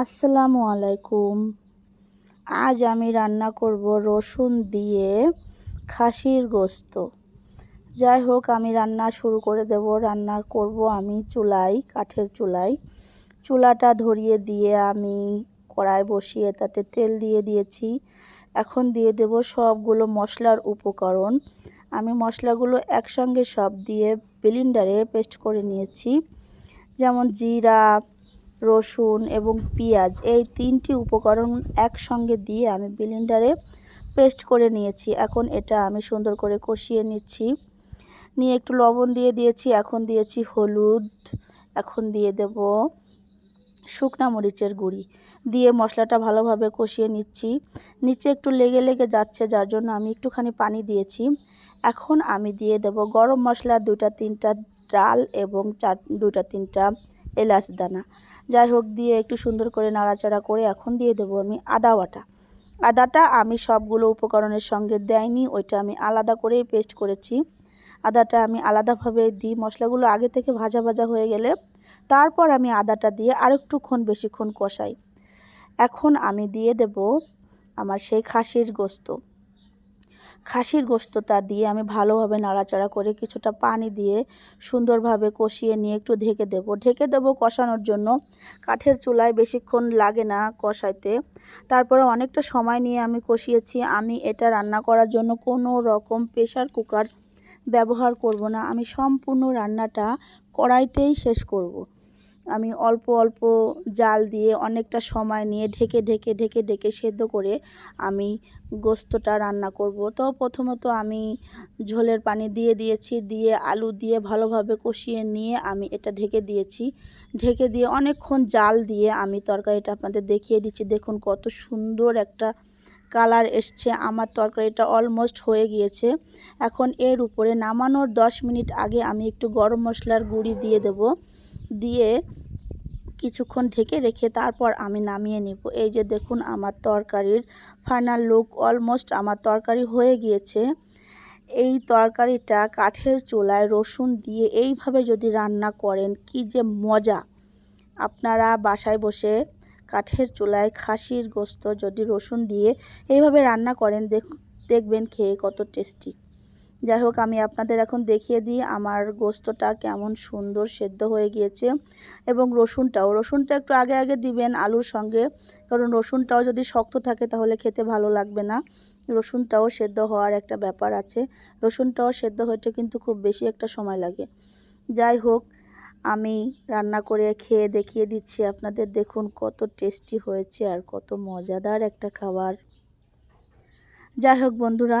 আসসালামু আলাইকুম। আজ আমি রান্না করব রসুন দিয়ে খাসির গোস্ত। যাই হোক, আমি রান্না শুরু করে দেব। রান্না করব আমি চুলাই, কাঠের চুলাই। চুলাটা ধরিয়ে দিয়ে আমি কড়াই বসিয়ে তাতে তেল দিয়ে দিয়েছি। এখন দিয়ে দেব সবগুলো মশলার উপকরণ। আমি মশলাগুলো একসঙ্গে সব দিয়ে ব্লিন্ডারে পেস্ট করে নিয়েছি। যেমন জিরা রসুন এবং পেঁয়াজ এই তিনটি উপকরণ একসঙ্গে দিয়ে আমি ব্লেন্ডারে পেস্ট করে নিয়েছি। এখন এটা আমি সুন্দর করে কষিয়ে নিচ্ছি। নিয়ে একটু লবণ দিয়ে দিয়েছি, এখন দিয়েছি হলুদ, এখন দিয়ে দেব শুকনা মরিচের গুঁড়ি। দিয়ে মশলাটা ভালোভাবে কষিয়ে নিচ্ছি। নিচে একটু লেগে লেগে যাচ্ছে, যার জন্য আমি একটুখানি পানি দিয়েছি। এখন আমি দিয়ে দেব গরম মশলা দুইটা তিনটা ডাল এবং চার, দুইটা তিনটা এলাচ দানা। যাই হোক দিয়ে একটু সুন্দর করে নাড়াচাড়া করে এখন দিয়ে দেবো আমি আদা বাটা। আদাটা আমি সবগুলো উপকরণের সঙ্গে দেয়নি ওইটা আমি আলাদা করেই পেস্ট করেছি। আদাটা আমি আলাদাভাবে দিই, মশলাগুলো আগে থেকে ভাজা ভাজা হয়ে গেলে তারপর আমি আদাটা দিয়ে আরেকটুক্ষণ বেশিক্ষণ কষাই। এখন আমি দিয়ে দেব আমার সেই খাসির গোস্ত। খাসির গোস্তটা দিয়ে আমি ভালোভাবে নাড়াচাড়া করে কিছুটা পানি দিয়ে সুন্দরভাবে কষিয়ে নিয়ে একটু ঢেকে দেব। ঢেকে দেব কষানোর জন্য। কাঠের চুলায় বেশিক্ষণ লাগে না কষাইতে। তারপরে অনেকটা সময় নিয়ে আমি কষিয়েছি। আমি এটা রান্না করার জন্য কোনো রকম প্রেশার কুকার ব্যবহার করব না। আমি সম্পূর্ণ রান্নাটা কড়াইতেই শেষ করব। আমি অল্প অল্প জাল দিয়ে অনেকটা সময় নিয়ে ঢেকে ঢেকে ঢেকে ঢেকে সেদ্ধ করে আমি গোস্তটা রান্না করব। তো প্রথমত আমি ঝোলের পানি দিয়ে দিয়েছি, দিয়ে আলু দিয়ে ভালোভাবে কষিয়ে নিয়ে আমি এটা ঢেকে দিয়েছি। ঢেকে দিয়ে অনেকক্ষণ জাল দিয়ে আমি তরকারিটা আপনাদের দেখিয়ে দিচ্ছি। দেখুন কত সুন্দর একটা কালার এসছে। আমার তরকারিটা অলমোস্ট হয়ে গিয়েছে। এখন এর উপরে নামানোর দশ মিনিট আগে আমি একটু গরম মশলার গুঁড়ি দিয়ে দেব। দিয়ে কিছুক্ষণ ঢেকে রেখে তারপর আমি নামিয়ে নিব। এই যে দেখুন আমার তরকারির ফাইনাল লুক অলমোস্ট আমার তরকারি হয়ে গিয়েছে। এই তরকারিটা কাঠের চুলায় রসুন দিয়ে এইভাবে যদি রান্না করেন, কি যে মজা! আপনারা বাসায় বসে কাঠের চুলায় খাসির গোস্ত যদি রসুন দিয়ে এইভাবে রান্না করেন, দেখ, দেখবেন খেয়ে কত টেস্টি যাই হোক আমি আপনাদের এখন দেখিয়ে দিই আমার গোস্তটা কেমন সুন্দর সেদ্ধ হয়ে গিয়েছে এবং রসুনটাও। রসুনটা একটু আগে আগে দিবেন আলুর সঙ্গে, কারণ রসুনটাও যদি শক্ত থাকে তাহলে খেতে ভালো লাগবে না। রসুনটাও সেদ্ধ হওয়ার একটা ব্যাপার আছে। রসুনটাও সেদ্ধ হইতে কিন্তু খুব বেশি একটা সময় লাগে। যাই হোক আমি রান্না করে খেয়ে দেখিয়ে দিচ্ছি আপনাদের। দেখুন কত টেস্টি হয়েছে আর কত মজাদার একটা খাবার। যাই হোক বন্ধুরা